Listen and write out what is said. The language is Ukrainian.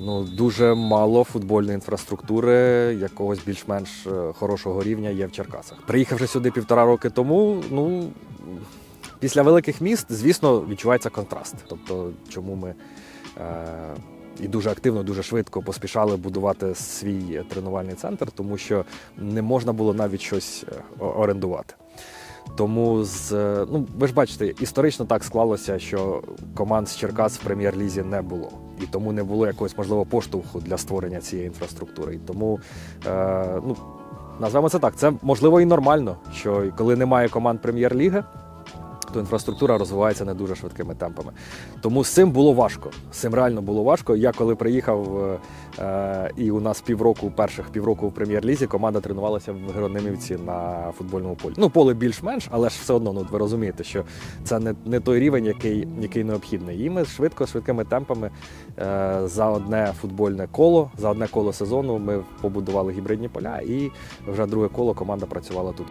ну, дуже мало футбольної інфраструктури якогось більш-менш е, хорошого рівня є в Черкасах. Приїхавши сюди півтора роки тому, ну після великих міст, звісно, відчувається контраст. Тобто, чому ми е, і дуже активно, дуже швидко поспішали будувати свій тренувальний центр, тому що не можна було навіть щось е, орендувати. Тому з ну ви ж бачите, історично так склалося, що команд з Черкас в прем'єр-лізі не було, і тому не було якогось можливо поштовху для створення цієї інфраструктури. І тому е, ну назвемо це так. Це можливо і нормально, що коли немає команд прем'єр-ліги. То інфраструктура розвивається не дуже швидкими темпами. Тому з цим було важко. З цим реально було важко. Я коли приїхав, е, е, і у нас півроку, перших півроку в прем'єр-лізі, команда тренувалася в Геронимівці на футбольному полі. Ну, поле більш-менш, але ж все одно, ну ви розумієте, що це не, не той рівень, який, який необхідний. І ми швидко, швидкими темпами е, за одне футбольне коло, за одне коло сезону ми побудували гібридні поля, і вже друге коло команда працювала тут.